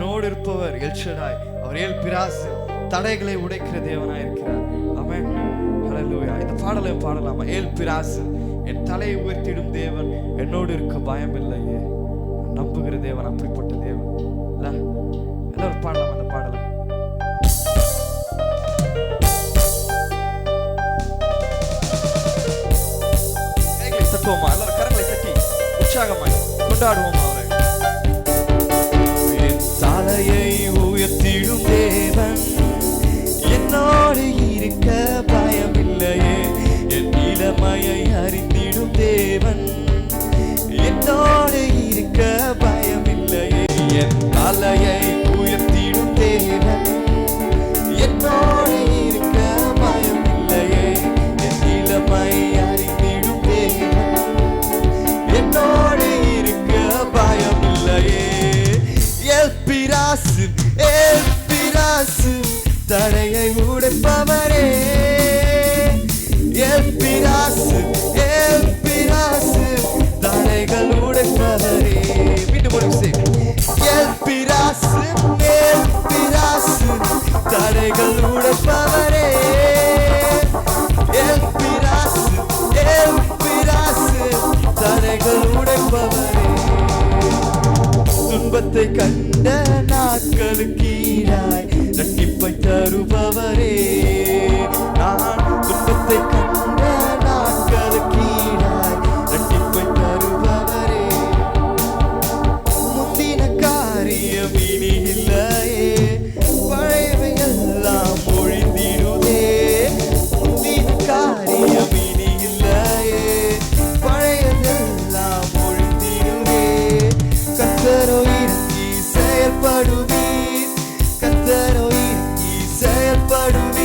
என்னோடு இருப்பவர் எல்ஷடாய். அவர் ஏல் பிராசு தடைகளை உடைக்கிற தேவனாய் இருக்கிறார். அவன் இந்த பாடலை பாடலாமா? ஏல் பிராசு என் தலையை உயர்த்திடும் தேவன் என்னோடு இருக்க பயம் இல்லையே நம்புகிற தேவன் அப்படிப்பட்ட தேவன். இல்ல எல்லாரும் பாடலாம் அந்த பாடலை? தட்டுவோமா? எல்லாரும் கரங்களை தட்டி உற்சாகமாய் கொண்டாடுவோம் அவரை? பிராசு தடையை உடைப்பவரே. எல் பிராசு எல் பிராசு தடைகள் உடைப்பவரே. மீண்டும் ஒரு விஷயம் எல் பிராசு எல் பிராசு தடைகள் உடைப்பவரே. எல் பிராசு எல் பிராசு தடைகள் உடைப்பவரே. துன்பத்தை கண்டு நாட்களுக்கீராய் ரட்டிப்பை தருபவரே. பாடும்